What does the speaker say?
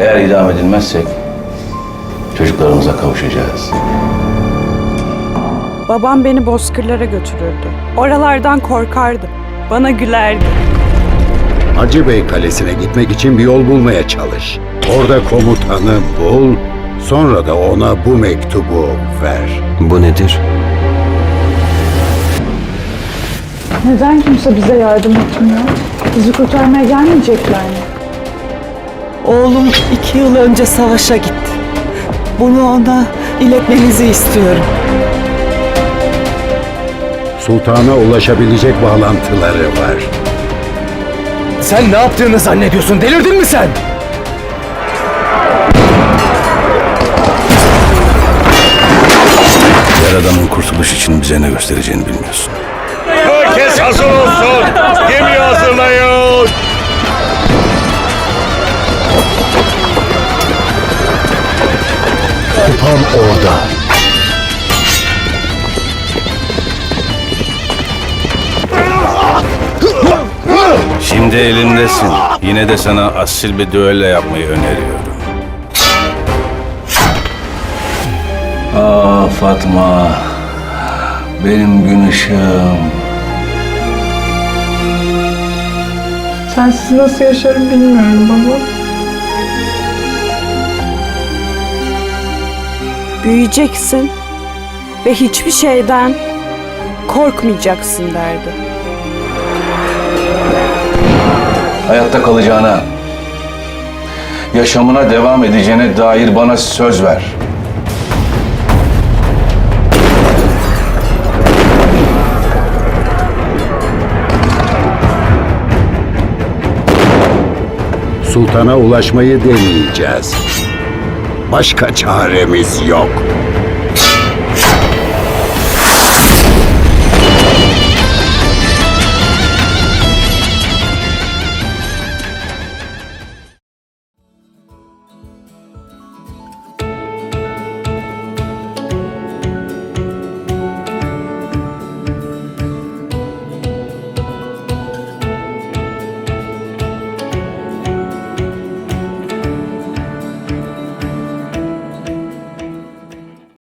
Eğer idam edilmezsek çocuklarımıza kavuşacağız. Babam beni bozkırlara götürürdü. Oralardan korkardım. Bana gülerdi. Hacı Bey Kalesi'ne gitmek için bir yol bulmaya çalış. Orada komutanı bul, sonra da ona bu mektubu ver. Bu nedir? Neden kimse bize yardım etmiyor? Bizi kurtarmaya gelmeyecekler mi? Oğlum iki yıl önce savaşa gitti. Bunu ona iletmenizi istiyorum. Sultana ulaşabilecek bağlantıları var. Sen ne yaptığını zannediyorsun? Delirdin mi sen? Yaradan'ın kurtuluş için bize ne göstereceğini bilmiyorsun. Herkes hazır olsun. Orada. Şimdi elindesin. Yine de sana asil bir düello yapmayı öneriyorum. Aa Fatma. Benim gün ışığım. Sensiz nasıl yaşarım bilmiyorum baba. Büyüyeceksin ve hiçbir şeyden korkmayacaksın derdi. Hayatta kalacağına, yaşamına devam edeceğine dair bana söz ver. Sultana ulaşmayı deneyeceğiz. Başka çaremiz yok.